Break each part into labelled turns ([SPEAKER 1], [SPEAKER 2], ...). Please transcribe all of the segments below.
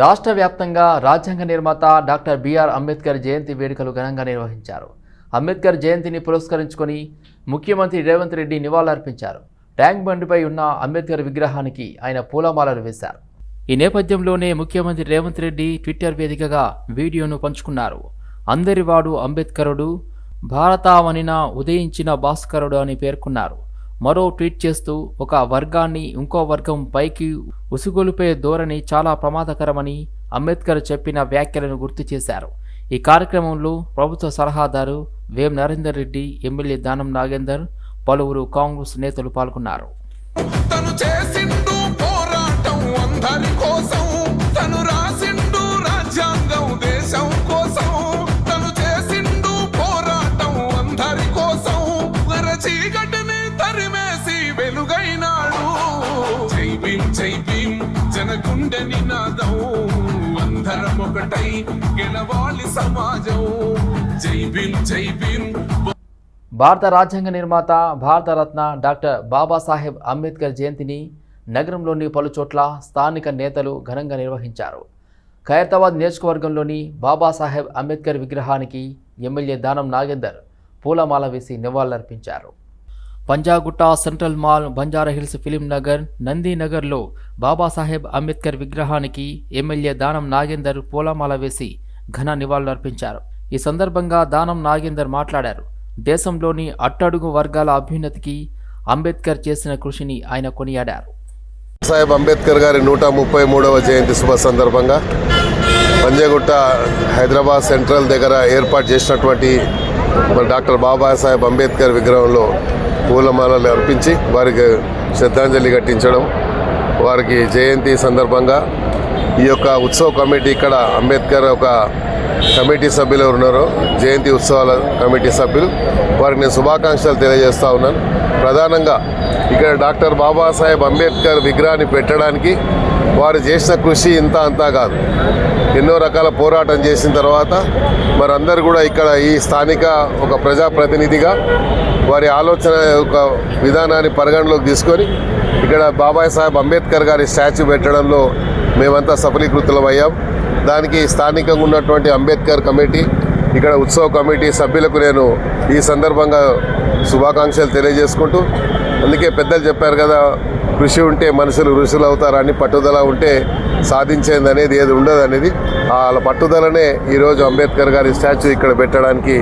[SPEAKER 1] రాష్ట్ర వ్యాప్తంగా రాజ్యాంగ నిర్మాత డాక్టర్ బిఆర్ అంబేద్కర్ జయంతి వేడుకలు ఘనంగా నిర్వహించారు. అంబేద్కర్ జయంతిని పురస్కరించుకొని ముఖ్యమంత్రి రేవంత్ రెడ్డి నివాళులర్పించారు. ట్యాంక్ బండిపై ఉన్న అంబేద్కర్ విగ్రహానికి ఆయన పూలమాలలు వేశారు. ఈ నేపథ్యంలోనే ముఖ్యమంత్రి రేవంత్ రెడ్డి ట్విట్టర్ వేదికగా వీడియోను పంచుకున్నారు. అందరివాడు అంబేద్కరుడు భారతావనిన ఉదయించిన భాస్కరుడు అని పేర్కొన్నారు. మరో ట్వీట్ చేస్తూ ఒక వర్గాన్ని ఇంకో వర్గం పైకి ఉసుగొలిపే ధోరణి చాలా ప్రమాదకరమని అంబేద్కర్ చెప్పిన వ్యాఖ్యలను గుర్తు చేశారు. ఈ కార్యక్రమంలో ప్రభుత్వ సలహాదారు వేం నరేందర్ రెడ్డి ఎమ్మెల్యే దానం నాగేందర్ పలువురు కాంగ్రెస్ నేతలు పాల్గొన్నారు.
[SPEAKER 2] తను చేసిండు పోరాటం అందరి కోసం. నినాదం. అందరం ఒకటై గెలవాలి సమాజం. జై జై
[SPEAKER 1] భారత రాజ్యాంగ నిర్మాత భారతరత్న డాక్టర్ బాబాసాహెబ్ అంబేద్కర్ జయంతిని నగరంలోని పలుచోట్ల స్థానిక నేతలు ఘనంగా నిర్వహించారు. ఖైరతాబాద్ నియోజకవర్గంలోని బాబాసాహెబ్ అంబేద్కర్ విగ్రహానికి ఎమ్మెల్యే దానం నాగేందర్ పూలమాల వేసి నివాళులర్పించారు. Panjagutta central mall Banjara Hills film Nagar నందీనగర్లో Babasaheb Ambedkar విగ్రహానికి ఎమ్మెల్యే దానం నాగేందర్ పూలమాల వేసి ఘన నివాళులర్పించారు ఈ సందర్భంగా దానం నాగేందర్ మాట్లాడారు. దేశంలోని అట్టడుగు వర్గాల అభ్యున్నతికి అంబేద్కర్ చేసిన కృషిని ఆయన కొనియాడారు.
[SPEAKER 3] సాహెబ్ అంబేద్కర్ గారి నూట ముప్పై మూడవ జయంతి శుభ సందర్భంగా పంజగుట్ట హైదరాబాద్ సెంట్రల్ దగ్గర ఏర్పాటు చేసినటువంటి మరి డాక్టర్ బాబాసాహెబ్ అంబేద్కర్ విగ్రహంలో పూలమాలలు అర్పించి వారికి శ్రద్ధాంజలి ఘటించడం వారికి జయంతి సందర్భంగా ఈ యొక్క ఉత్సవ కమిటీ ఇక్కడ అంబేద్కర్ ఒక కమిటీ సభ్యులు ఎవరు ఉన్నారో జయంతి ఉత్సవాల కమిటీ సభ్యులు వారికి నేను శుభాకాంక్షలు తెలియజేస్తా ఉన్నాను. ప్రధానంగా ఇక్కడ డాక్టర్ బాబాసాహెబ్ అంబేద్కర్ విగ్రహాన్ని పెట్టడానికి వారు చేసిన కృషి ఇంత అంతా కాదు. ఎన్నో రకాల పోరాటం చేసిన తర్వాత మరి అందరు కూడా ఇక్కడ ఈ స్థానిక ఒక ప్రజాప్రతినిధిగా వారి ఆలోచన యొక్క విధానాన్ని పరిగణలోకి తీసుకొని ఇక్కడ బాబాయ్ సాహెబ్ అంబేద్కర్ గారి స్టాచ్యూ పెట్టడంలో మేమంతా సఫలీకృతులం అయ్యాం. దానికి స్థానికంగా ఉన్నటువంటి అంబేద్కర్ కమిటీ ఇక్కడ ఉత్సవ కమిటీ సభ్యులకు నేను ఈ సందర్భంగా శుభాకాంక్షలు తెలియజేసుకుంటూ అందుకే పెద్దలు చెప్పారు కదా కృషి ఉంటే మనుషులు ఋషులు అవుతారని పట్టుదల ఉంటే సాధించేది అనేది ఏది ఉండదు అనేది. వాళ్ళ పట్టుదలనే ఈరోజు అంబేద్కర్ గారి స్టాచ్యూ ఇక్కడ పెట్టడానికి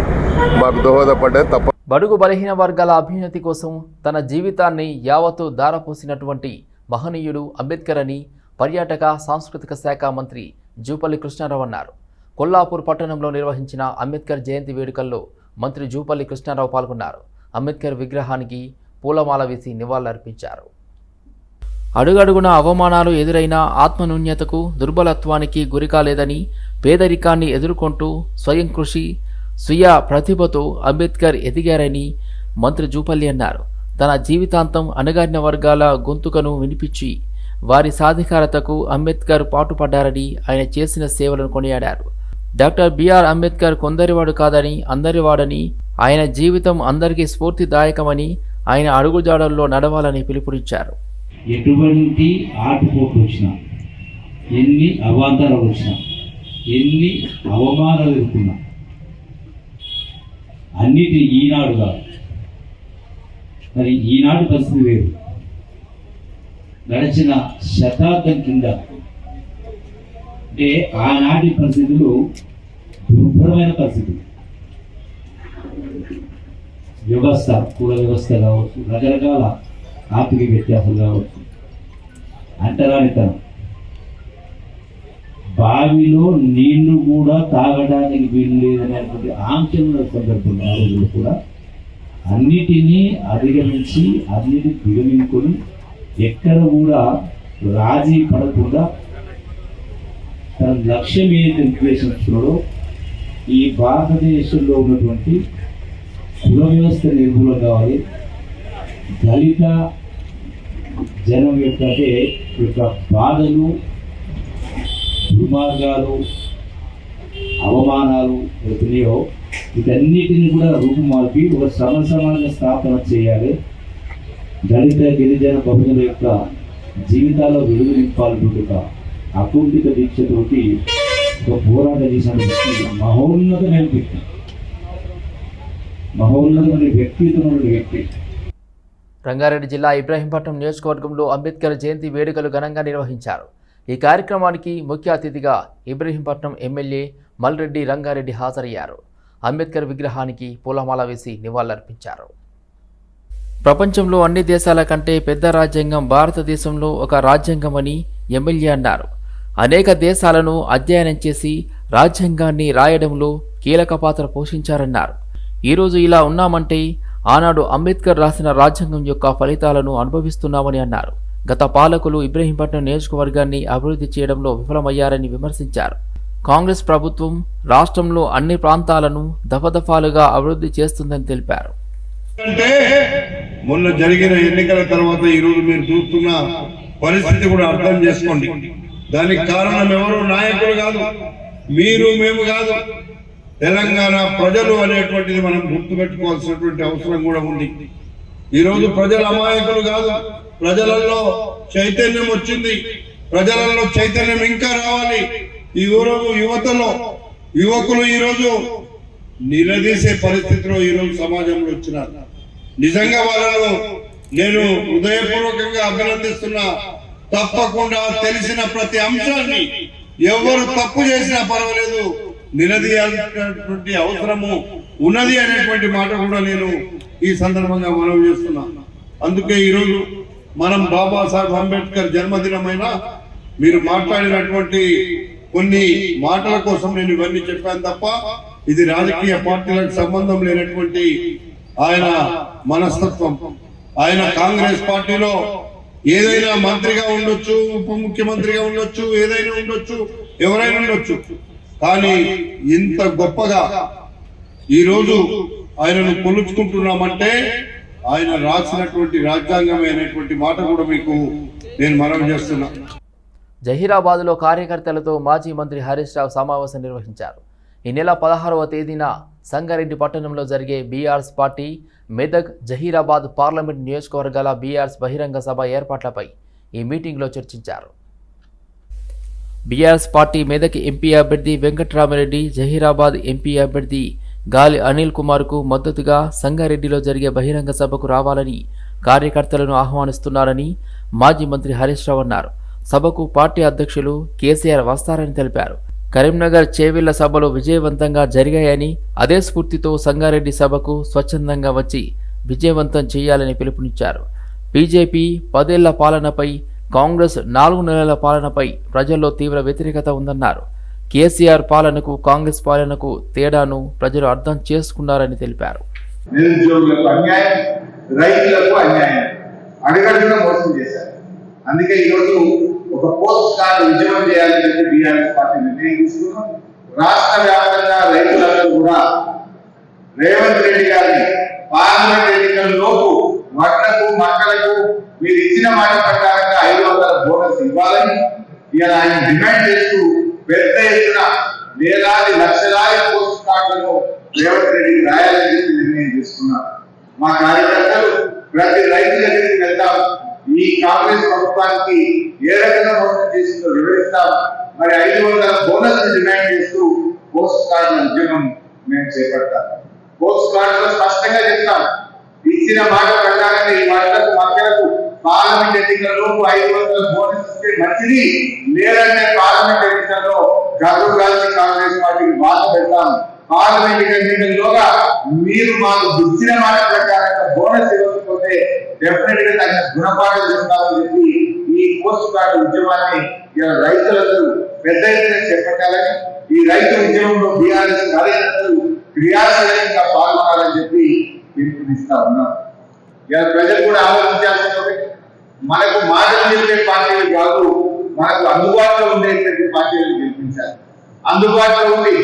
[SPEAKER 3] మాకు దోహదపడ్డది. తప్ప
[SPEAKER 1] బడుగు బలహీన వర్గాల అభ్యున్నతి కోసం తన జీవితాన్ని యావత్తు దారపోసినటువంటి మహనీయుడు అంబేద్కర్ అని పర్యాటక సాంస్కృతిక శాఖ మంత్రి జూపల్లి కృష్ణారావు అన్నారు. కొల్లాపూర్ పట్టణంలో నిర్వహించిన అంబేద్కర్ జయంతి వేడుకల్లో మంత్రి జూపల్లి కృష్ణారావు పాల్గొన్నారు. అంబేద్కర్ విగ్రహానికి పూలమాల వేసి నివాళులర్పించారు. అడుగడుగున అవమానాలు ఎదురైన ఆత్మనూన్యతకు దుర్బలత్వానికి గురికాలేదని పేదరికాన్ని ఎదుర్కొంటూ స్వయం కృషి స్వీయ ప్రతిభతో అంబేద్కర్ ఎదిగారని మంత్రి జూపల్లి అన్నారు. తన జీవితాంతం అణగారిన వర్గాల గొంతుకను వినిపించి వారి సాధికారతకు అంబేద్కర్ పాటుపడ్డారని ఆయన చేసిన సేవలను కొనియాడారు. డాక్టర్ బిఆర్ అంబేద్కర్ కొందరివాడు కాదని అందరివాడని ఆయన జీవితం అందరికీ స్ఫూర్తిదాయకమని ఆయన అడుగుజాడల్లో నడవాలని పిలుపునిచ్చారు.
[SPEAKER 4] ఎటువంటి ఆటుపోట్లు వచ్చినా ఎన్ని అవాంతరాలు వచ్చినా ఎన్ని అవమానాలు ఎదుర్కొన్నా అన్నిటి ఈనాడు కాదు. మరి ఈనాడు పరిస్థితి వేరు. గడిచిన శతాబ్దం కింద అంటే ఆనాటి పరిస్థితులు దుర్భరమైన పరిస్థితులు. వ్యవస్థ కుల వ్యవస్థ కావచ్చు రకరకాల ఆర్థిక వ్యత్యాసం కావచ్చు. అంటరానితనం. బావిలో నీళ్ళు కూడా తాగడానికి వీలు లేదనేటువంటి ఆంక్షల ఉన్న సందర్భంలో కూడా అన్నిటినీ అధిగమించి అన్నిటిని దిగమించుకొని ఎక్కడ కూడా రాజీ పడకుండా తన లక్ష్యం ఏదైతే నిర్దేశించున్నాడో ఈ భారతదేశంలో ఉన్నటువంటి కుల వ్యవస్థ నిర్మూలం కావాలి. దళిత జనం యొక్క యొక్క బాధలు దుర్మార్గాలు అవమానాలు అవుతున్నాయో వీటన్నిటిని కూడా రూపుమాపి ఒక సమ స్థాపన చేయాలి. దళిత గిరిజన బహుజనుల యొక్క జీవితాల్లో వెలుగు నింపాలన్నట్టుగా అకుంఠిత దీక్షతోటి ఒక పోరాటం చేసిన వ్యక్తి మహోన్నతమైన వ్యక్తి. మహోన్నతమైన వ్యక్తిత్వం వ్యక్తి.
[SPEAKER 1] రంగారెడ్డి జిల్లా ఇబ్రాహీంపట్నం నియోజకవర్గంలో అంబేద్కర్ జయంతి వేడుకలు ఘనంగా నిర్వహించారు. ఈ కార్యక్రమానికి ముఖ్య అతిథిగా ఇబ్రహీంపట్నం ఎమ్మెల్యే మల్రెడ్డి రంగారెడ్డి హాజరయ్యారు. అంబేద్కర్ విగ్రహానికి పూలమాల వేసి నివాళులర్పించారు. ప్రపంచంలో అన్ని దేశాల కంటే పెద్ద రాజ్యాంగం భారతదేశంలో ఒక రాజ్యాంగమని ఎమ్మెల్యే అన్నారు. అనేక దేశాలను అధ్యయనం చేసి రాజ్యాంగాన్ని రాయడంలో కీలక పాత్ర పోషించారన్నారు. ఈరోజు ఇలా ఉన్నామంటే ఆనాడు అంబేద్కర్ రాసిన రాజ్యాంగం యొక్క ఫలితాలను అనుభవిస్తున్నామని అన్నారు. గత పాలకులు ఇబ్రహీంపట్నం నియోజకవర్గాన్ని అభివృద్ధి చేయడంలో విఫలమయ్యారని విమర్శించారు. కాంగ్రెస్ ప్రభుత్వం రాష్ట్రంలో అన్ని ప్రాంతాలను దఫదఫాలుగా అభివృద్ధి చేస్తుందని తెలిపారు.
[SPEAKER 5] అంటే మొన్న జరిగిన ఎన్నికల తర్వాత ఈ రోజు మీరు చూస్తున్న పరిస్థితి కూడా అర్థం చేసుకోండి. దానికి కారణం ఎవరు? నాయకులు కాదు. మీరు మేము కాదు. తెలంగాణ ప్రజలు అనేటువంటిది మనం గుర్తుపెట్టుకోవాల్సినటువంటి అవసరం కూడా ఉంది. ఈరోజు ప్రజల అమాయకులు కాదు ప్రజలలో చైతన్యం వచ్చింది. ప్రజలలో చైతన్యం ఇంకా రావాలి. ఈ ఊరు యువతలో యువకులు ఈరోజు నిలదీసే పరిస్థితిలో ఈ రోజు సమాజంలో వచ్చినారు. నిజంగా వాళ్ళను నేను హృదయపూర్వకంగా అభినందిస్తున్నా. తప్పకుండా తెలిసిన ప్రతి అంశాన్ని ఎవరు తప్పు చేసినా పర్వాలేదు. నిలదీయాల్సినటువంటి అవసరము ఉన్నది అనేటువంటి మాట కూడా నేను ఈ సందర్భంగా మనం చేస్తున్నా. అందుకే ఈరోజు మనం బాబాసాహెబ్ అంబేద్కర్ జన్మదినమైన మీరు మాట్లాడినటువంటి కొన్ని మాటల కోసం నేను ఇవన్నీ చెప్పాను తప్ప ఇది రాజకీయ పార్టీలకు సంబంధం లేనటువంటి ఆయన మనస్తత్వం. ఆయన కాంగ్రెస్ పార్టీలో ఏదైనా మంత్రిగా ఉండొచ్చు ఉప ముఖ్యమంత్రిగా ఉండొచ్చు ఏదైనా ఉండొచ్చు ఎవరైనా ఉండొచ్చు. కానీ ఇంత గొప్పగా ఈరోజు ఆయనను కొలుచుకుంటున్నామంటే ఆయన రాసినటువంటి రాజ్యాంగమైనటువంటి మాట కూడా మీకు నేను మనం చేస్తున్నా.
[SPEAKER 1] జహీరాబాద్లో కార్యకర్తలతో మాజీ మంత్రి హరీష్ రావు సమావేశం నిర్వహించారు. ఈ నెల పదహారవ తేదీన సంగారెడ్డి పట్టణంలో జరిగే BRS party Medak Zaheerabad parliament నియోజకవర్గాల బీఆర్ఎస్ బహిరంగ సభ ఏర్పాట్లపై ఈ మీటింగ్లో చర్చించారు. బీఆర్ఎస్ పార్టీ మెదక్ ఎంపీ అభ్యర్థి వెంకట్రామరెడ్డి జహీరాబాద్ ఎంపీ అభ్యర్థి గాలి అనిల్ కుమార్కు మద్దతుగా సంగారెడ్డిలో జరిగే బహిరంగ సభకు రావాలని కార్యకర్తలను ఆహ్వానిస్తున్నారని మాజీ మంత్రి హరీష్ రావు అన్నారు. సభకు పార్టీ అధ్యక్షులు కేసీఆర్ వస్తారని తెలిపారు. కరీంనగర్ చేవెళ్ళ సభలు విజయవంతంగా జరిగాయని అదే స్ఫూర్తితో సంగారెడ్డి సభకు స్వచ్ఛందంగా వచ్చి విజయవంతం చేయాలని పిలుపునిచ్చారు. బీజేపీ పదేళ్ళ పాలనపై కాంగ్రెస్ నాలుగు నెలల పాలనపై ప్రజల్లో తీవ్ర వ్యతిరేకత ఉందన్నారు. కేసీఆర్ పాలనకు కాంగ్రెస్ పాలనకు తేడాను ప్రజలు అర్థం చేసుకున్నారని తెలిపారు.
[SPEAKER 6] నిరుద్యోగులకు అన్యాయం రైతులకు అన్యాయం. అడగడుగున మోసం చేశారు. అందుకే ఈరోజు ఒక పోస్ట్ కార్డు ఉద్యమం చేయాలని చెప్పి బీఆర్ఎస్ పార్టీ నిర్ణయం తీసుకున్నాం రాష్ట్ర వ్యాప్తంగా రైతులందరూ కూడా రేవంత్ రెడ్డి గారిని పార్లమెంట్ ఎన్నికల లోపు వడ్లకు మక్కలకు మీరు ఇచ్చిన మాట ఇవ్వాలని ఇలా ఆయన డిమాండ్ చేస్తూ పెద్ద ఎత్తున వేలాది లక్షలాది పోస్ట్ కార్డులను రేవంత్ రెడ్డి రాయాలని చెప్పి నిర్ణయం చేసుకున్నారు మా కార్యకర్తలు ప్రతి రైతు దగ్గరికి వెళ్తాం. ఈ కాంగ్రెస్ ప్రభుత్వానికి ఏ రకంగా మోసం చేసిందో వివరిస్తాం. మరి ఐదు వందల బోనస్ డిమాండ్ చేస్తూ పోస్ట్ కార్డుల ఉద్యమం మేము చేపడతాం. పోస్ట్ కార్డులో స్పష్టంగా చెప్తాం. ఇచ్చిన మాట ప్రకారంగా ఈ వార్తలకు మక్కలకు పార్లమెంట్ ఎన్నికల్లో ఐదు వందల బోనస్ ఇస్తే మంచిది. లేదంటే పార్లమెంట్ ఎన్నికల్లో గర్భ కాల్చి కాంగ్రెస్ పార్టీకి బాధ పెడతాం పార్లమెంట్ ఎన్నికల్లోగా మీరు మాకు ఇచ్చిన మాట ప్రకారంగా బోనస్ ఇవ్వకపోతే డెఫినెట్గా తగిన గుణపాఠం చెప్తామని చెప్పి ఈ పోస్ట్ కార్డు ఉద్యమాన్ని ఇలా రైతులందరూ పెద్ద ఎత్తున చేపట్టాలని ఈ రైతు ఉద్యమంలో బీఆర్ఎస్ కార్యకర్తలు క్రియాశీలంగా పాల్గొనాలని చెప్పి పిలుపునిస్తా ఉన్నాం. ఇలా ప్రజలు కూడా ఆలోచించాల్సిన ఒకటి మనకు మాటలు చెప్పే పార్టీలు కాదు మనకు అందుబాటులో ఉండేటువంటి పార్టీలు గెలిపించాలి. అందుబాటులో ఉండి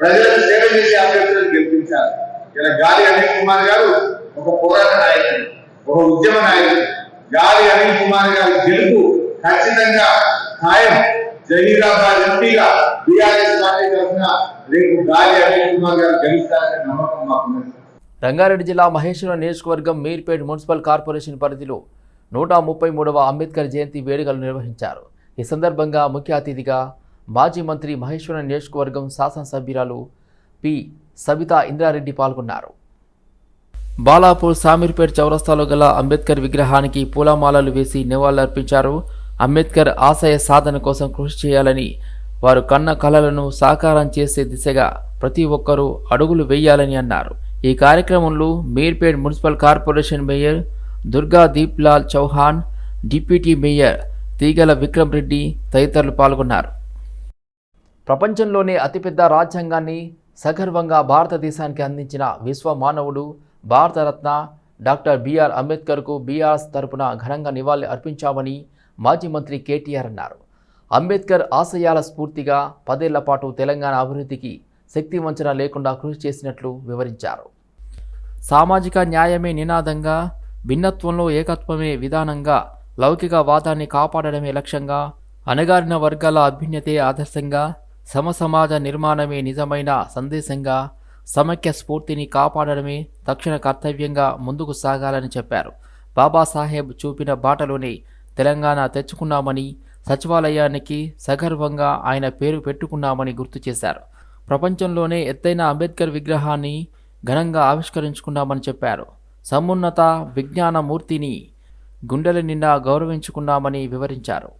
[SPEAKER 6] ప్రజలకు సేవ చేసే అభ్యర్థులను గెలిపించాలి. ఇలా గాలి అనిల్ కుమార్ గారు ఒక పోరాట నాయకుడు ఒక ఉద్యమ నాయకుడు. గాలి అనిల్ కుమార్ గారి గెలుపు ఖచ్చితంగా ఖాయం. జహీరాబాద్ ఎంపీగా బీఆర్ఎస్ పార్టీ తరఫున రేపు గాలి అనిల్ కుమార్ గారు గెలుస్తారనే నమ్మకం మాకున్నది.
[SPEAKER 1] రంగారెడ్డి జిల్లా మహేశ్వరం నియోజకవర్గం మీర్పేట్ మున్సిపల్ కార్పొరేషన్ పరిధిలో నూట ముప్పై మూడవ అంబేద్కర్ జయంతి వేడుకలు నిర్వహించారు. ఈ సందర్భంగా ముఖ్య అతిథిగా మాజీ మంత్రి మహేశ్వర నియోజకవర్గం శాసనసభ్యురాలు పి. సబితా ఇంద్రారెడ్డి పాల్గొన్నారు. బాలాపూర్ సామీర్పేట్ చౌరస్తాలో గల అంబేద్కర్ విగ్రహానికి పూలమాలలు వేసి నివాళులర్పించారు. అంబేద్కర్ ఆశయ సాధన కోసం కృషి చేయాలని వారు కన్న కళలను సాకారం చేసే దిశగా ప్రతి ఒక్కరూ అడుగులు వేయాలని అన్నారు. ఈ కార్యక్రమంలో Meerpet municipal corporation mayor Durga Deeplal Chauhan deputy mayor Teegala Vikram Reddy తదితరులు పాల్గొన్నారు. ప్రపంచంలోనే అతిపెద్ద రాజ్యాంగాన్ని సగర్వంగా భారతదేశానికి అందించిన విశ్వ మానవుడు భారతరత్న డాక్టర్ బిఆర్ అంబేద్కర్కు బీఆర్ఎస్ తరపున ఘనంగా నివాళి అర్పించామని మాజీ మంత్రి కేటీఆర్ అన్నారు. అంబేద్కర్ ఆశయాల స్ఫూర్తిగా పదేళ్ళ పాటు తెలంగాణ అభివృద్ధికి శక్తి వంచన లేకుండా కృషి చేసినట్లు వివరించారు. సామాజిక న్యాయమే నినాదంగా భిన్నత్వంలో ఏకత్వమే విధానంగా లౌకిక వాదాన్ని కాపాడడమే లక్ష్యంగా అణగారిన వర్గాల అభ్యున్నతే ఆదర్శంగా సమసమాజ నిర్మాణమే నిజమైన సందేశంగా సమైక్య స్ఫూర్తిని కాపాడడమే తక్షణ కర్తవ్యంగా ముందుకు సాగాలని చెప్పారు. బాబాసాహెబ్ చూపిన బాటలోనే తెలంగాణ తెచ్చుకున్నామని సచివాలయానికి సగర్వంగా ఆయన పేరు పెట్టుకున్నామని గుర్తు చేశారు. ప్రపంచంలోనే ఎత్తైన అంబేద్కర్ విగ్రహాన్ని ఘనంగా ఆవిష్కరించుకున్నామని చెప్పారు. సమున్నత విజ్ఞాన మూర్తిని గుండెల నిండా గౌరవించుకున్నామని వివరించారు.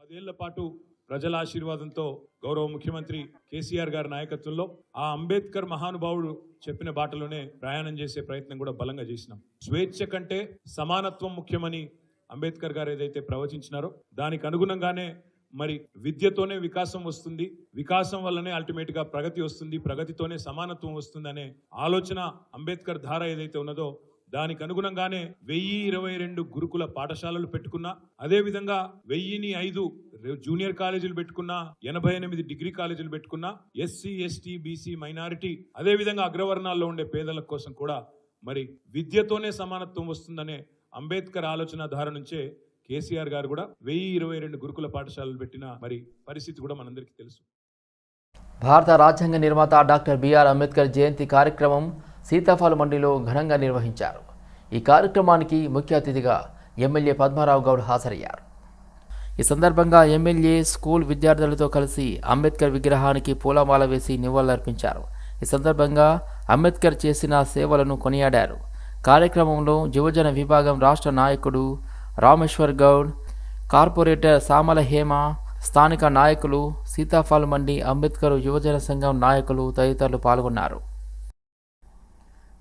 [SPEAKER 7] పదేళ్ళ పాటు ప్రజల ఆశీర్వాదంతో గౌరవ ముఖ్యమంత్రి కేసీఆర్ గారి నాయకత్వంలో ఆ అంబేద్కర్ మహానుభావుడు చెప్పిన బాటలోనే ప్రయాణం చేసే ప్రయత్నం కూడా బలంగా చేసినాం. స్వేచ్ఛ కంటే సమానత్వం ముఖ్యమని అంబేద్కర్ గారు ఏదైతే ప్రవచించినారో దానికి అనుగుణంగానే మరి విద్యతోనే వికాసం వస్తుంది. వికాసం వల్లనే అల్టిమేట్గా ప్రగతి వస్తుంది. ప్రగతితోనే సమానత్వం వస్తుందనే ఆలోచన అంబేద్కర్ ధార ఏదైతే ఉన్నదో దానికి అనుగుణంగానే వెయ్యి ఇరవై రెండు గురుకుల పాఠశాలలు పెట్టుకున్నా అదే విధంగా వెయ్యిని ఐదు జూనియర్ కాలేజీలు పెట్టుకున్నా ఎనభై ఎనిమిది డిగ్రీ కాలేజీలు పెట్టుకున్నా ఎస్సీ ఎస్టీ బీసీ మైనారిటీ అదే విధంగా అగ్రవర్ణాల్లో ఉండే పేదల కోసం కూడా మరి విద్యతోనే సమానత్వం వస్తుందనే అంబేద్కర్ ఆలోచన ధార నుంచే కేసీఆర్ గారు కూడా వెయ్యి ఇరవై రెండు గురుకుల పాఠశాలలు పెట్టిన మరి పరిస్థితి కూడా మనందరికీ తెలుసు.
[SPEAKER 1] భారత రాజ్యాంగ నిర్మాత డాక్టర్ బిఆర్ అంబేద్కర్ జయంతి కార్యక్రమం సీతాఫల మండిలో ఘనంగా నిర్వహించారు. ఈ కార్యక్రమానికి ముఖ్య అతిథిగా ఎమ్మెల్యే పద్మారావు గౌడ్ హాజరయ్యారు. ఈ సందర్భంగా ఎమ్మెల్యే స్కూల్ విద్యార్థులతో కలిసి అంబేద్కర్ విగ్రహానికి పూలమాల వేసి నివాళులర్పించారు. ఈ సందర్భంగా అంబేద్కర్ చేసిన సేవలను కొనియాడారు. కార్యక్రమంలో యువజన విభాగం రాష్ట్ర నాయకుడు రామేశ్వర్ గౌడ్ కార్పొరేటర్ సామల హేమ స్థానిక నాయకులు సీతాఫల్ మండి అంబేద్కర్ యువజన సంఘం నాయకులు తదితరులు పాల్గొన్నారు.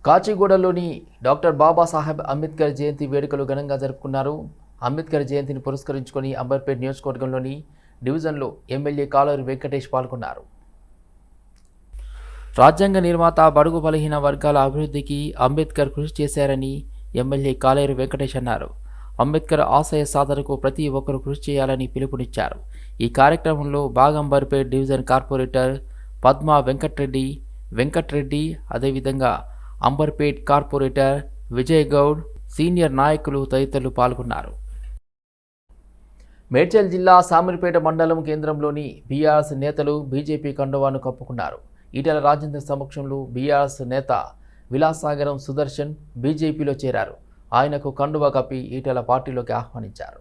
[SPEAKER 1] కాచిగూడలోని డాక్టర్ బాబాసాహెబ్ అంబేద్కర్ జయంతి వేడుకలు ఘనంగా జరుపుకున్నారు. అంబేద్కర్ జయంతిని పురస్కరించుకొని అంబర్పేట్ నియోజకవర్గంలోని డివిజన్లో ఎమ్మెల్యే కాలూరి వెంకటేష్ పాల్గొన్నారు. రాజ్యాంగ నిర్మాత బడుగు బలహీన వర్గాల అభివృద్ధికి అంబేద్కర్ కృషి చేశారని ఎమ్మెల్యే కాలేరు వెంకటేష్ అన్నారు. అంబేద్కర్ ఆశయ సాధనకు ప్రతి ఒక్కరూ కృషి చేయాలని పిలుపునిచ్చారు. ఈ కార్యక్రమంలో బాగంబర్పేట్ డివిజన్ కార్పొరేటర్ పద్మా వెంకట్రెడ్డి వెంకట్రెడ్డి అదేవిధంగా అంబర్పేట్ కార్పొరేటర్ విజయ్ గౌడ్ సీనియర్ నాయకులు తదితరులు పాల్గొన్నారు. మేడ్చల్ జిల్లా సామిరిపేట మండలం కేంద్రంలోని బీఆర్ఎస్ నేతలు బీజేపీ కండువాను కప్పుకున్నారు. ఈటల రాజేందర్ సమక్షంలో బీఆర్ఎస్ నేత విలాసాగరం సుదర్శన్ బీజేపీలో చేరారు. ఆయనకు కండువ కప్పి ఈటెల పార్టీలోకి ఆహ్వానించారు.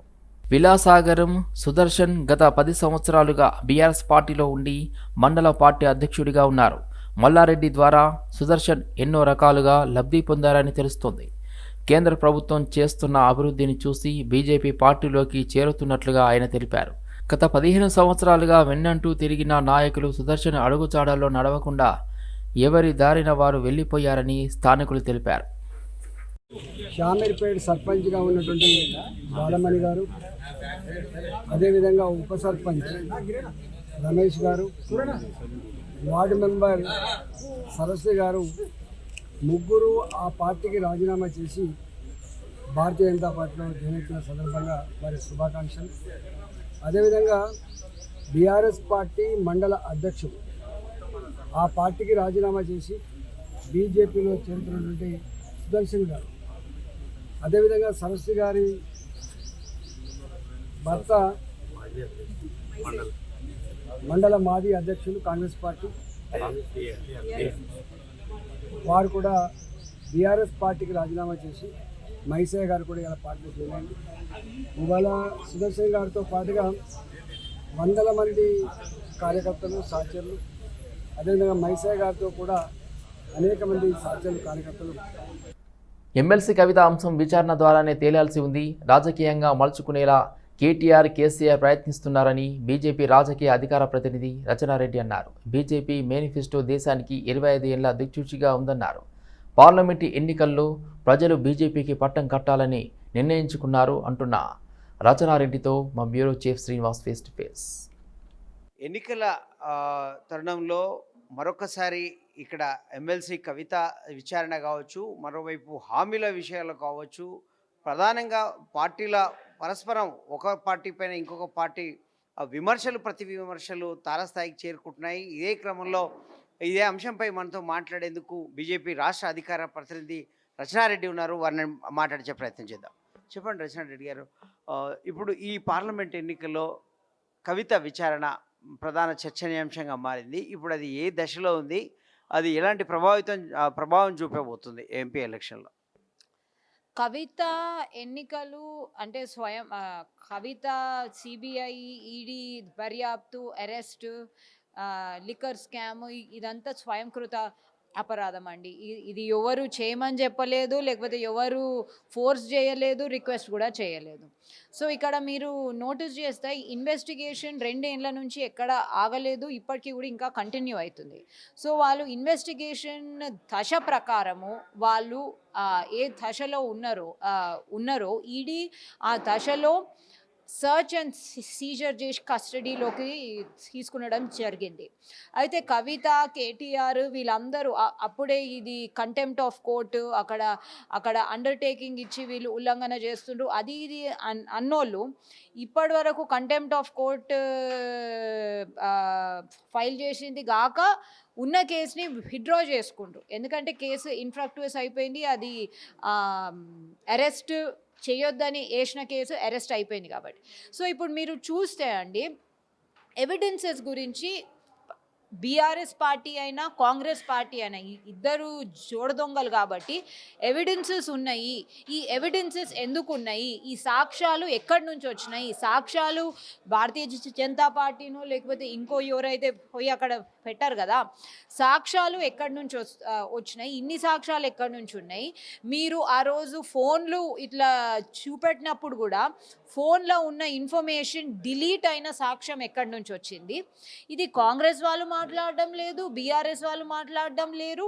[SPEAKER 1] విలాసాగరం సుదర్శన్ గత పది సంవత్సరాలుగా బీఆర్ఎస్ పార్టీలో ఉండి మండల పార్టీ అధ్యక్షుడిగా ఉన్నారు. మల్లారెడ్డి ద్వారా సుదర్శన్ ఎన్నో రకాలుగా లబ్ధి పొందారని తెలుస్తోంది. కేంద్ర ప్రభుత్వం చేస్తున్న అభివృద్ధిని చూసి బీజేపీ పార్టీలోకి చేరుతున్నట్లుగా ఆయన తెలిపారు. గత పదిహేను సంవత్సరాలుగా వెన్నంటూ తిరిగిన నాయకులు సుదర్శన్ అడుగుచాడల్లో నడవకుండా ఎవరి దారిన వారు వెళ్ళిపోయారని స్థానికులు తెలిపారు.
[SPEAKER 8] షామీర్పేట్ సర్పంచ్గా ఉన్నటువంటి బాలమణి గారు అదేవిధంగా ఉప సర్పంచ్ రమేష్ గారు వార్డు మెంబర్ సరస్వతి గారు ముగ్గురు ఆ పార్టీకి రాజీనామా చేసి భారతీయ జనతా పార్టీలో జయించిన సందర్భంగా వారి శుభాకాంక్షలు. అదేవిధంగా బీఆర్ఎస్ పార్టీ మండల అధ్యక్షుడు ఆ పార్టీకి రాజీనామా చేసి బీజేపీలో చేరుతున్నటువంటి సుదర్శన్ గారు. అదేవిధంగా సరస్వతి గారి భర్త మండల మాజీ అధ్యక్షులు కాంగ్రెస్ పార్టీ. వారు కూడా బీఆర్ఎస్ పార్టీకి రాజీనామా చేసి మైసయ్య గారు కూడా ఇలా పార్టీలో చేయండి ఇవాళ సుదర్శన్ గారితో పాటుగా వందల మంది కార్యకర్తలు సహచరులు అదేవిధంగా మైసయ్య గారితో కూడా అనేక మంది సహచరులు కార్యకర్తలు
[SPEAKER 1] ఎమ్మెల్సీ కవిత అంశం విచారణ ద్వారానే తేలాల్సి ఉంది. రాజకీయంగా మలుచుకునేలా కేటీఆర్ కేసీఆర్ ప్రయత్నిస్తున్నారని బీజేపీ రాజకీయ అధికార ప్రతినిధి రచనారెడ్డి అన్నారు. బీజేపీ మేనిఫెస్టో దేశానికి ఇరవై ఐదు ఏళ్ళ దిక్చూచిగా ఉందన్నారు. పార్లమెంటు ఎన్నికల్లో ప్రజలు బీజేపీకి పట్టం కట్టాలని నిర్ణయించుకున్నారు అంటున్న రచనారెడ్డితో మా bureau chief Srinivas face to face.
[SPEAKER 9] ఎన్నికల తరుణంలో మరొకసారి ఇక్కడ ఎమ్మెల్సీ కవిత విచారణ కావచ్చు మరోవైపు హామీల విషయాలు కావచ్చు ప్రధానంగా పార్టీల పరస్పరం ఒక పార్టీ పైన ఇంకొక పార్టీ విమర్శలు ప్రతి విమర్శలు తారస్థాయికి చేరుకుంటున్నాయి. ఇదే క్రమంలో ఇదే అంశంపై మనతో మాట్లాడేందుకు బీజేపీ రాష్ట్ర అధికార ప్రతినిధి రచనారెడ్డి ఉన్నారు. వారిని మాట్లాడించే ప్రయత్నం చేద్దాం. చెప్పండి రచనారెడ్డి గారు ఇప్పుడు ఈ పార్లమెంట్ ఎన్నికల్లో కవిత విచారణ ప్రధాన చర్చనీయాంశంగా మారింది. ఇప్పుడు అది ఏ దశలో ఉంది? అది ఎలాంటి ప్రభావితం ప్రభావం చూపబోతుంది ఎంపీ ఎలక్షన్లో?
[SPEAKER 10] కవిత ఎన్నికలు అంటే స్వయం కవిత సిబిఐ ఈడీ దర్యాప్తు అరెస్ట్ లిక్కర్ స్కామ్ ఇదంతా స్వయంకృత అపరాధం అండి ఇది ఎవరు చేయమని చెప్పలేదు లేకపోతే ఎవరు ఫోర్స్ చేయలేదు రిక్వెస్ట్ కూడా చేయలేదు. సో ఇక్కడ మీరు నోటీస్ చేస్తే ఇన్వెస్టిగేషన్ రెండేళ్ళ నుంచి ఎక్కడ ఆగలేదు ఇప్పటికీ కూడా ఇంకా కంటిన్యూ అవుతుంది. సో వాళ్ళు ఇన్వెస్టిగేషన్ దశ ప్రకారము వాళ్ళు ఏ దశలో ఉన్నారో ఉన్నారో ఈడీ ఆ దశలో సర్చ్ అండ్ సీజర్ చేసి కస్టడీలోకి తీసుకునడం జరిగింది. అయితే కవిత కేటీఆర్ వీళ్ళందరూ అప్పుడే ఇది కంటెంప్ట్ ఆఫ్ కోర్టు అక్కడ అక్కడ అండర్టేకింగ్ ఇచ్చి వీళ్ళు ఉల్లంఘన చేస్తుండ్రు. అది ఇది అన్ అన్నోళ్ళు ఇప్పటి వరకు కంటెంప్ట్ ఆఫ్ కోర్టు ఫైల్ చేసింది గాక ఉన్న కేసుని విత్డ్రా చేసుకుంటారు ఎందుకంటే కేసు ఇన్ఫ్రాక్టివస్ అయిపోయింది. అది అరెస్ట్ చేయొద్దని వేసిన కేసు అరెస్ట్ అయిపోయింది కాబట్టి. సో ఇప్పుడు మీరు చూస్తే అండి ఎవిడెన్సెస్ గురించి బీఆర్ఎస్ పార్టీ అయినా కాంగ్రెస్ పార్టీ అయినా ఇద్దరు జోడదొంగలు కాబట్టి ఎవిడెన్సెస్ ఉన్నాయి. ఈ ఎవిడెన్సెస్ ఎందుకు ఉన్నాయి? ఈ సాక్ష్యాలు ఎక్కడి నుంచి వచ్చినాయి? ఈ సాక్ష్యాలు భారతీయ జనతా పార్టీనో లేకపోతే ఇంకో ఎవరైతే పోయి అక్కడ పెట్టారు కదా సాక్ష్యాలు ఎక్కడి నుంచి వచ్చినాయి? ఇన్ని సాక్ష్యాలు ఎక్కడి నుంచి ఉన్నాయి? మీరు ఆ రోజు ఫోన్లు ఇట్లా చూపెట్టినప్పుడు కూడా ఫోన్లో ఉన్న ఇన్ఫర్మేషన్ డిలీట్ అయిన సాక్ష్యం ఎక్కడి నుంచి వచ్చింది? ఇది కాంగ్రెస్ వాళ్ళు మాట్లాడడం లేదు బీఆర్ఎస్ వాళ్ళు మాట్లాడడం లేరు.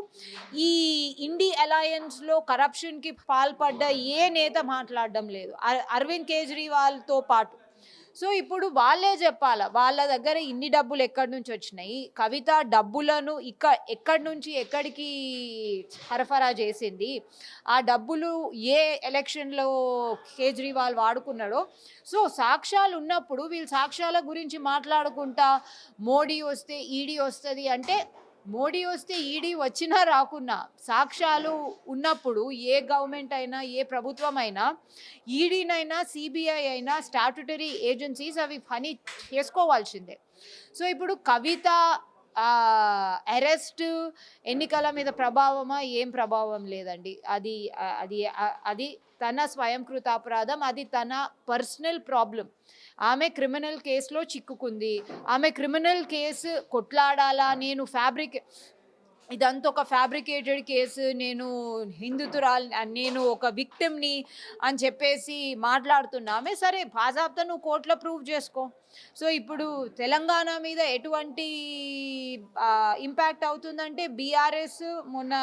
[SPEAKER 10] ఈ ఇండి అలయన్స్లో కరప్షన్కి పాల్పడ్డ ఏ నేత మాట్లాడడం లేదు? అరవింద్ కేజ్రీవాల్తో పాటు సో ఇప్పుడు వాళ్ళే చెప్పాలా? వాళ్ళ దగ్గర ఇన్ని డబ్బులు ఎక్కడి నుంచి వచ్చినాయి? కవిత డబ్బులను ఇక్క ఎక్కడి నుంచి ఎక్కడికి సరఫరా చేసింది? ఆ డబ్బులు ఏ ఎలక్షన్లో కేజ్రీవాల్ వాడుకున్నాడో? సో సాక్ష్యాలు ఉన్నప్పుడు వీళ్ళు సాక్ష్యాల గురించి మాట్లాడుకుంటా మోడీ వస్తే ఈడీ వస్తుంది అంటే మోడీ వస్తే ఈడీ వచ్చినా రాకున్నా సాక్ష్యాలు ఉన్నప్పుడు ఏ గవర్నమెంట్ అయినా ఏ ప్రభుత్వం అయినా ఈడీనైనా సిబిఐ అయినా స్టాట్యుటరీ ఏజెన్సీస్ అవి పని చేసుకోవాల్సిందే. సో ఇప్పుడు కవిత అరెస్ట్ ఎన్నికల మీద ప్రభావమా? ఏం ప్రభావం లేదండి. అది అది అది తన స్వయంకృత అపరాధం అది తన పర్సనల్ ప్రాబ్లం ఆమె క్రిమినల్ కేసులో చిక్కుకుంది. ఆమె క్రిమినల్ కేసు కొట్లాడాలా? నేను ఫ్యాబ్రిక్ ఇదంతా ఒక ఫ్యాబ్రికేటెడ్ కేసు నేను హిందుతురాలు నేను ఒక విక్టిమ్ని అని చెప్పేసి మాట్లాడుతున్నామే. సరే బాజాబ్తా నువ్వు కోర్టులో ప్రూవ్ చేసుకో. సో ఇప్పుడు తెలంగాణ మీద ఎటువంటి ఇంపాక్ట్ అవుతుందంటే బీఆర్ఎస్ మొన్న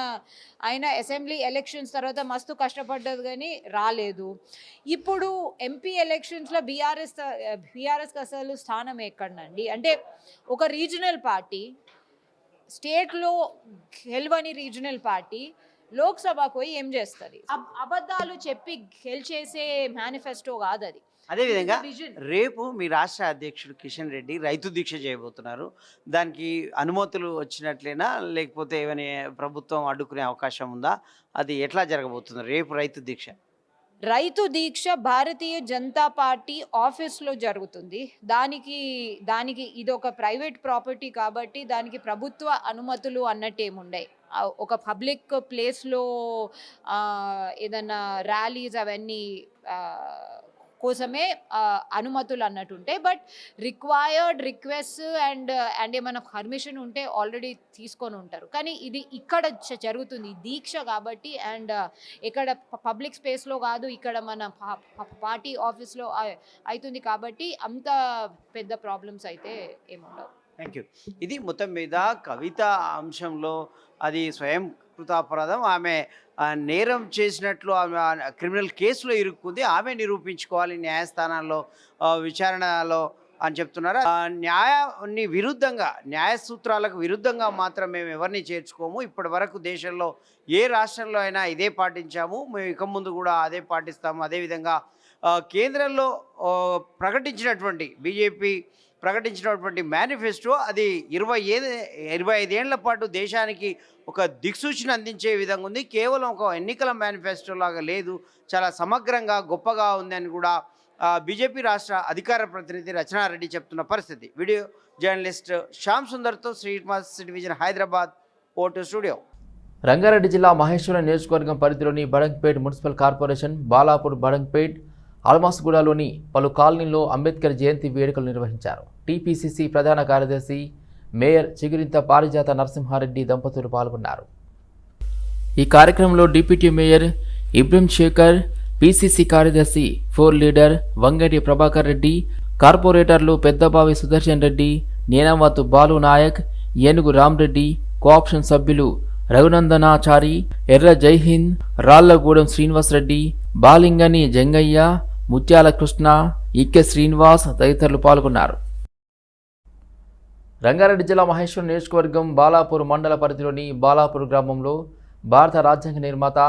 [SPEAKER 10] ఆయన అసెంబ్లీ ఎలక్షన్స్ తర్వాత మస్తు కష్టపడ్డది కానీ రాలేదు. ఇప్పుడు ఎంపీ ఎలక్షన్స్లో బీఆర్ఎస్ బీఆర్ఎస్కి అసలు స్థానం ఎక్కడండి అంటే ఒక రీజనల్ పార్టీ స్టేట్లో గెలవని రీజనల్ పార్టీ లోక్సభకు పోయి ఏం చేస్తుంది? అబ్- అబద్ధాలు చెప్పి గెలిచేసే మేనిఫెస్టో కాదు అది
[SPEAKER 9] అదేవిధంగా రేపు మీ రాష్ట్ర అధ్యక్షుడు కిషన్ రెడ్డి రైతు దీక్ష చేయబోతున్నారు. దానికి అనుమతులు వచ్చినట్లేనా? లేకపోతే ఏమైనా ప్రభుత్వం అడ్డుకునే అవకాశం ఉందా? అది ఎట్లా జరగబోతుంది? రేపు రైతు దీక్ష.
[SPEAKER 10] రైతు దీక్ష భారతీయ జనతా పార్టీ ఆఫీస్లో జరుగుతుంది. దానికి దానికి ఇది ఒక ప్రైవేట్ ప్రాపర్టీ కాబట్టి దానికి ప్రభుత్వ అనుమతులు అన్నట్టేముండే ఒక పబ్లిక్ ప్లేస్లో ఏదైనా ర్యాలీస్ అవన్నీ కోసమే అనుమతులు అన్నట్టు ఉంటాయి but required request and and ఏమైనా పర్మిషన్ ఉంటే ఆల్రెడీ తీసుకొని ఉంటారు. కానీ ఇది ఇక్కడ జరుగుతుంది. దీక్ష కాబట్టి అండ్ ఇక్కడ పబ్లిక్ స్పేస్లో కాదు ఇక్కడ మన పా- పార్టీ ఆఫీస్లో అవుతుంది కాబట్టి అంత పెద్ద ప్రాబ్లమ్స్ అయితే ఏముండవు.
[SPEAKER 9] థ్యాంక్ యూ ఇది మొత్తం మీద కవిత అంశంలో అది స్వయం కృతాపరాధం. ఆమె నేరం చేసినట్లు ఆమె క్రిమినల్ కేసులో ఇరుక్కుంది. ఆమె నిరూపించుకోవాలి న్యాయస్థానాల్లో విచారణలో అని చెప్తున్నారు. న్యాయాన్ని విరుద్ధంగా న్యాయ సూత్రాలకు విరుద్ధంగా మాత్రం మేము ఎవరిని చేర్చుకోము. ఇప్పటి వరకు దేశంలో ఏ రాష్ట్రంలో అయినా ఇదే పాటించాము. మేము ఇక ముందు కూడా అదే పాటిస్తాము. అదేవిధంగా కేంద్రంలో ప్రకటించినటువంటి బీజేపీ ప్రకటించినటువంటి మేనిఫెస్టో అది ఇరవై ఏది ఇరవై ఐదేళ్ళ పాటు దేశానికి ఒక దిక్సూచిని అందించే విధంగా ఉంది. కేవలం ఒక ఎన్నికల మేనిఫెస్టో లాగా లేదు. చాలా సమగ్రంగా గొప్పగా ఉందని కూడా బీజేపీ రాష్ట్ర అధికార ప్రతినిధి రచనారెడ్డి చెప్తున్న పరిస్థితి. వీడియో జర్నలిస్ట్ శ్యామ్ సుందర్తో Srinivas division Hyderabad vote studio.
[SPEAKER 1] Rangareddy జిల్లా మహేశ్వరం నియోజకవర్గం పరిధిలోని బడంగ్పేట్ మున్సిపల్ కార్పొరేషన్ బాలాపూర్ బడంగ్పేట్ అల్మాస్గూడలోని పలు కాలనీల్లో అంబేద్కర్ జయంతి వేడుకలు నిర్వహించారు. టీపీసీసీ ప్రధాన కార్యదర్శి మేయర్ చిగురింత పారిజాత నరసింహారెడ్డి దంపతులు పాల్గొన్నారు. ఈ కార్యక్రమంలో deputy mayor Ibrahim Shekar PCC కార్యదర్శి ఫోర్ లీడర్ వంగటి ప్రభాకర్ రెడ్డి కార్పొరేటర్లు పెద్దబావి సుదర్శన్ రెడ్డి నేనావతు బాలు నాయక్ ఏనుగు రామ్రెడ్డి కోఆప్షన్ సభ్యులు రఘునందనాచారి ఎర్ర జైహింద్ రాళ్ళగూడెం శ్రీనివాసరెడ్డి బాలింగని జంగయ్య ముత్యాల కృష్ణ ఇక్కె శ్రీనివాస్ తదితరులు పాల్గొన్నారు. రంగారెడ్డి జిల్లా మహేశ్వరం నియోజకవర్గం బాలాపూర్ మండల పరిధిలోని బాలాపూర్ గ్రామంలో భారత రాజ్యాంగ నిర్మాత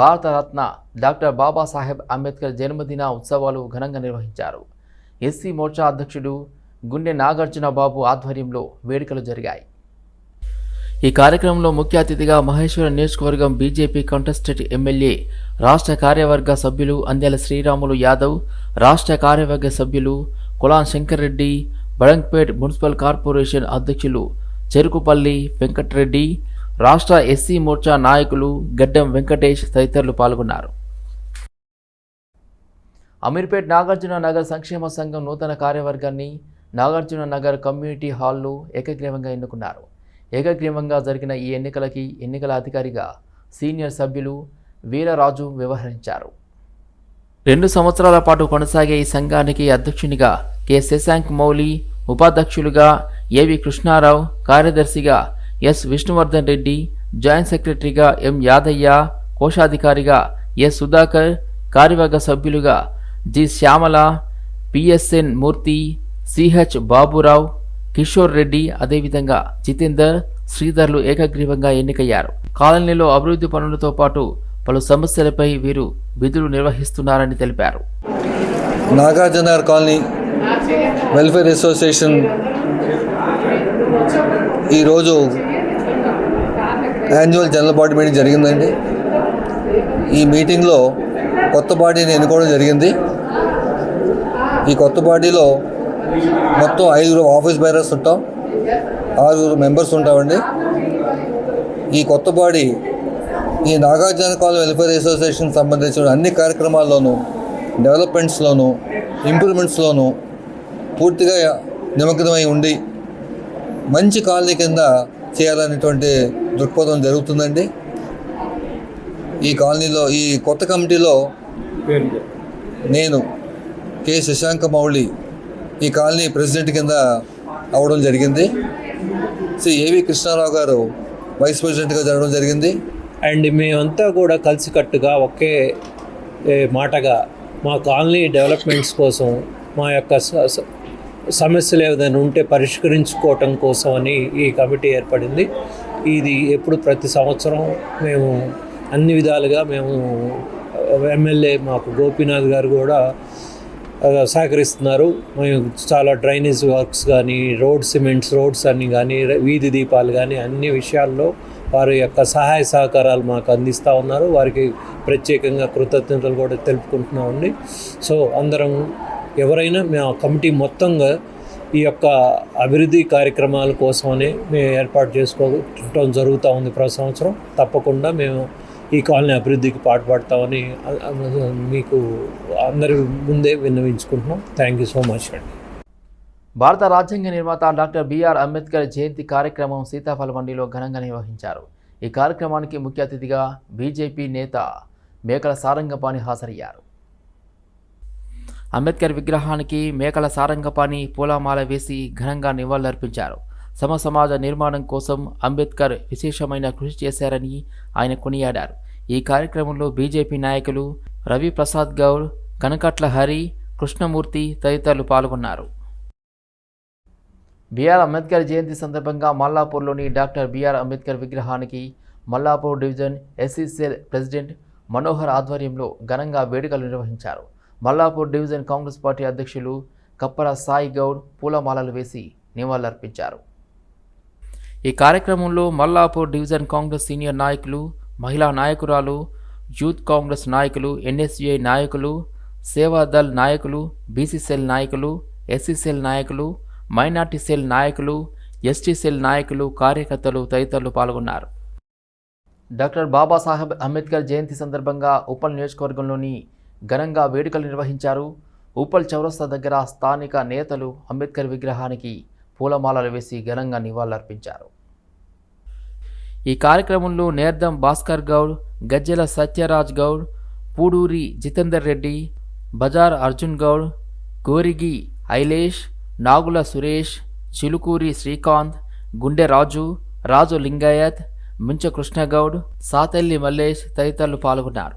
[SPEAKER 1] భారతరత్న డాక్టర్ బాబాసాహెబ్ అంబేద్కర్ జన్మదిన ఉత్సవాలు ఘనంగా నిర్వహించారు. ఎస్సీ మోర్చా అధ్యక్షుడు గుండె నాగార్జున బాబు ఆధ్వర్యంలో వేడుకలు జరిగాయి. ఈ కార్యక్రమంలో ముఖ్య అతిథిగా మహేశ్వరం నియోజకవర్గం బీజేపీ కంటెస్టెడ్ ఎమ్మెల్యే రాష్ట్ర కార్యవర్గ సభ్యులు అందెల శ్రీరాములు యాదవ్ రాష్ట్ర కార్యవర్గ సభ్యులు కులాన్ శంకర్ రెడ్డి బడంగ్పేట్ మున్సిపల్ కార్పొరేషన్ అధ్యక్షులు చెరుకుపల్లి వెంకటరెడ్డి రాష్ట్ర ఎస్సీ మోర్చా నాయకులు గడ్డం వెంకటేష్ తదితరులు పాల్గొన్నారు. అమీర్పేట్ నాగార్జున నగర్ సంక్షేమ సంఘం నూతన కార్యవర్గాన్ని నాగార్జున నగర్ కమ్యూనిటీ హాల్లో ఏకగ్రీవంగా ఎన్నుకున్నారు. ఏకగ్రీవంగా జరిగిన ఈ ఎన్నికలకి ఎన్నికల అధికారిగా సీనియర్ సభ్యులు వీరరాజు వ్యవహరించారు. రెండు సంవత్సరాల పాటు కొనసాగే ఈ సంఘానికి అధ్యక్షునిగా కె. శశాంక్ మౌలి ఉపాధ్యక్షులుగా ఏవి కృష్ణారావు కార్యదర్శిగా ఎస్. విష్ణువర్ధన్ రెడ్డి జాయింట్ సెక్రటరీగా ఎం. యాదయ్య కోశాధికారిగా ఎస్ సుధాకర్ కార్యవర్గ సభ్యులుగా G. Shyamala PSN Murthy CH Baburao Kishore Reddy అదేవిధంగా జితేందర్ శ్రీధర్లు ఏకగ్రీవంగా ఎన్నికయ్యారు. కాలనీలో అభివృద్ధి పనులతో పాటు పలు సమస్యలపై వీరు విధులు నిర్వహిస్తున్నారని తెలిపారు.
[SPEAKER 11] నాగార్జునగర్ కాలనీ వెల్ఫేర్ అసోసియేషన్ ఈరోజు యాన్యువల్ జనరల్ బాడీ మీటింగ్ జరిగిందండి. ఈ మీటింగ్లో కొత్త బాడీని ఎన్నుకోవడం జరిగింది. ఈ కొత్త బాడీలో మొత్తం ఐదుగురు ఆఫీస్ బైరర్స్ ఉంటాం ఆరుగురు మెంబర్స్ ఉంటామండి. ఈ కొత్త బాడీ ఈ నాగార్జున కాలనీ వెల్ఫేర్ అసోసియేషన్ సంబంధించిన అన్ని కార్యక్రమాల్లోనూ డెవలప్మెంట్స్లోనూ ఇంప్రూవ్మెంట్స్లోనూ పూర్తిగా నిమగ్నమై ఉండి మంచి కాలనీ కింద చేయాలనేటువంటి దృక్పథం జరుగుతుందండి. ఈ కాలనీలో ఈ కొత్త కమిటీలో నేను కె శశాంక మౌళి ఈ కాలనీ ప్రెసిడెంట్ కింద అవడం జరిగింది. శ్రీ ఏవి కృష్ణారావు గారు వైస్ ప్రెసిడెంట్గా జరగడం జరిగింది.
[SPEAKER 12] అండ్ మేమంతా కూడా కలిసికట్టుగా ఒకే మాటగా మా కాలనీ డెవలప్మెంట్స్ కోసం మా యొక్క స- స- సమస్యలు ఏదైనా ఉంటే పరిష్కరించుకోవటం కోసం అని ఈ కమిటీ ఏర్పడింది. ఇది ఎప్పుడు ప్రతి సంవత్సరం మేము అన్ని విధాలుగా మేము ఎమ్మెల్యే మాకు గోపీనాథ్ గారు కూడా సహకరిస్తున్నారు. మేము చాలా డ్రైనేజ్ వర్క్స్ కానీ రోడ్ సిమెంట్స్ రోడ్స్ అన్ని కానీ వీధి దీపాలు కానీ అన్ని విషయాల్లో వారి యొక్క సహాయ సహకారాలు మాకు అందిస్తూ ఉన్నారు. వారికి ప్రత్యేకంగా కృతజ్ఞతలు కూడా తెలుపుకుంటున్నామండి సో అందరం ఎవరైనా మేము కమిటీ మొత్తంగా ఈ యొక్క అభివృద్ధి కార్యక్రమాల కోసమని మేము ఏర్పాటు చేసుకోవటం జరుగుతూ ఉంది ప్రతి సంవత్సరం. తప్పకుండా మేము ఈ కాలనీ అభివృద్ధికి పాటుపడతామని మీకు అందరి ముందే విన్నవించుకుంటున్నాం. థ్యాంక్ యూ సో మచ్ అండి.
[SPEAKER 1] భారత రాజ్యాంగ నిర్మాత డాక్టర్ బిఆర్ అంబేద్కర్ జయంతి కార్యక్రమం సీతాఫల మండిలో ఘనంగా నిర్వహించారు. ఈ కార్యక్రమానికి ముఖ్య అతిథిగా బీజేపీ నేత మేకల సారంగపాణి హాజరయ్యారు. అంబేద్కర్ విగ్రహానికి మేకల సారంగపాణి పూలమాల వేసి ఘనంగా నివాళులర్పించారు. సమ సమాజ నిర్మాణం కోసం అంబేద్కర్ విశేషమైన కృషి చేశారని ఆయన కొనియాడారు. ఈ కార్యక్రమంలో బీజేపీ నాయకులు రవి ప్రసాద్ గౌడ్ కనకట్ల హరి కృష్ణమూర్తి తదితరులు పాల్గొన్నారు. బీఆర్ అంబేద్కర్ జయంతి సందర్భంగా మల్లాపూర్లోని డాక్టర్ బీఆర్ అంబేద్కర్ విగ్రహానికి Mallapur division SCCL president Manohar ఆధ్వర్యంలో ఘనంగా వేడుకలు నిర్వహించారు. మల్లాపూర్ డివిజన్ కాంగ్రెస్ పార్టీ అధ్యక్షులు కప్పర సాయి గౌడ్ పూలమాలలు వేసి నివాళులర్పించారు. ఈ కార్యక్రమంలో మల్లాపూర్ డివిజన్ కాంగ్రెస్ సీనియర్ నాయకులు మహిళా నాయకురాలు యూత్ కాంగ్రెస్ నాయకులు ఎన్ఎస్యుఐ నాయకులు సేవాదల్ నాయకులు బీసీ సెల్ నాయకులు ఎస్సీ సెల్ నాయకులు మైనార్టీ సెల్ నాయకులు ఎస్టీ సెల్ నాయకులు కార్యకర్తలు తదితరులు పాల్గొన్నారు. డాక్టర్ బాబాసాహెబ్ అంబేద్కర్ జయంతి సందర్భంగా ఉప్పల్ నియోజకవర్గంలోని ఘనంగా వేడుకలు నిర్వహించారు. ఉప్పల్ చౌరస్తా దగ్గర స్థానిక నేతలు అంబేద్కర్ విగ్రహానికి పూలమాలలు వేసి ఘనంగా నివాళులర్పించారు. ఈ కార్యక్రమంలో నేర్దం భాస్కర్ గౌడ్ గజ్జెల సత్యరాజ్ గౌడ్ పూడూరి జితేందర్ రెడ్డి బజార్ అర్జున్ గౌడ్ గోరిగి ఐలేష్ నాగుల సురేష్ చిలుకూరి శ్రీకాంత్ గుండె రాజు రాజు లింగాయత్ ముంచ కృష్ణగౌడ్ సాతెల్లి మల్లేష్ తదితరులు పాల్గొన్నారు.